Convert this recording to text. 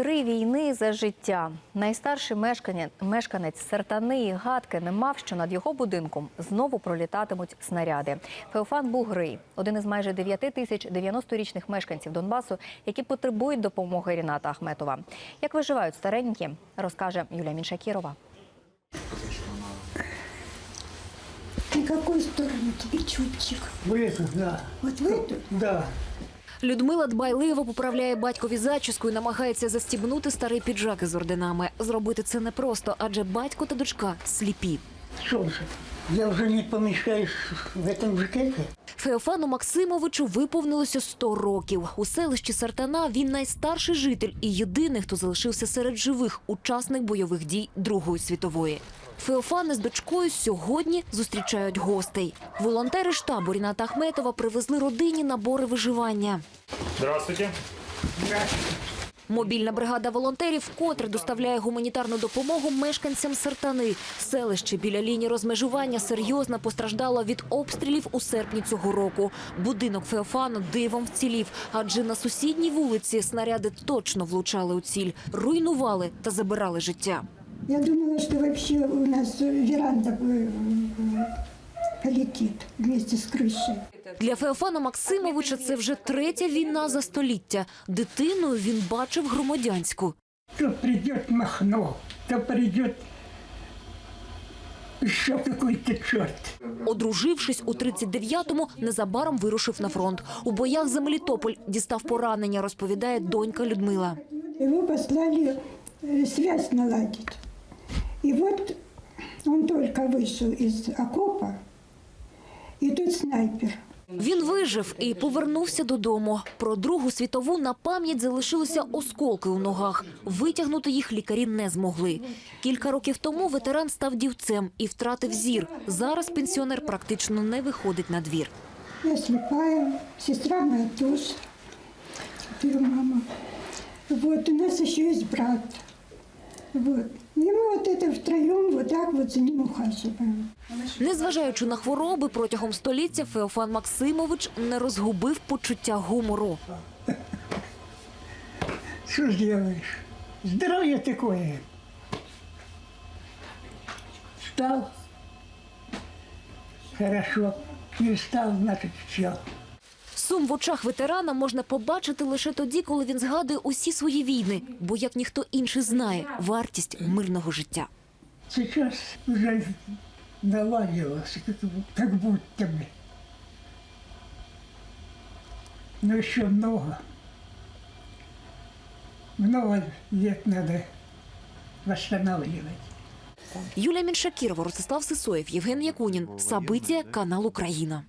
Три війни за життя. Найстарший мешканець, мешканець Сартани і Гадки не мав, що над його будинком знову пролітатимуть снаряди. Феофан Бугрий – один із майже 9 тисяч 90-річних мешканців Донбасу, які потребують допомоги Ріната Ахметова. Як виживають старенькі, розкаже Юлія Міншакірова. На какую сторону тебе чубчик? В эту, да. Вот в эту? Да. Людмила дбайливо поправляє батькові зачіску і намагається застібнути старий піджак із орденами. Зробити це непросто, адже батько та дочка сліпі. Что же, я уже не помещаюсь в этом жакете? Феофану Максимовичу виповнилося 100 років. У селищі Сартана він найстарший житель і єдиний, хто залишився серед живих учасник бойових дій Другої світової. Феофани з дочкою сьогодні зустрічають гостей. Волонтери штабу Ріната Ахметова привезли родині набори виживання. Здравствуйте. Мобільна бригада волонтерів вкотре доставляє гуманітарну допомогу мешканцям Сартани. Селище біля лінії розмежування серйозно постраждало від обстрілів у серпні цього року. Будинок Феофану дивом вцілів, адже на сусідній вулиці снаряди точно влучали у ціль, руйнували та забирали життя. Я думала, что вообще у нас веранда э, полетит вместе с крышей. Для Феофана Максимовича це вже третя війна за століття. Дитиною він бачив громадянську. То придет Махно, то придет еще какой-то черт. Одружившись у 39-му, незабаром вирушив на фронт. У боях за Мелітополь дістав поранення, розповідає донька Людмила. Его послали э, связь наладить. И вот он только вышел из окопа, и тут снайпер. Він вижив і повернувся додому. Про Другу світову на пам'ять залишилися осколки у ногах. Витягнути їх лікарі не змогли. Кілька років тому ветеран став дівцем і втратив зір. Зараз пенсіонер практично не виходить на двір. Я слепая, сестра моя теперь мама. Вот, у нас еще есть брат. Вот. И мы вот это втроем вот так вот за ним ухаживаем. Незважаючи на хвороби, протягом століття Феофан Максимович не розгубив почуття гумору. Что сделаешь? Здоровье такое. Встал. Хорошо. Не встал, значит, все. Сум в очах ветерана можна побачити лише тоді, коли він згадує усі свої війни, бо як ніхто інший знає вартість мирного життя. Наладилось, как, как будто бы. Но еще много. Много лет надо восстанавливать. Юлія Міншакірова, Ростислав Сисоєв, Євген Якунін. Сабиття, канал Україна.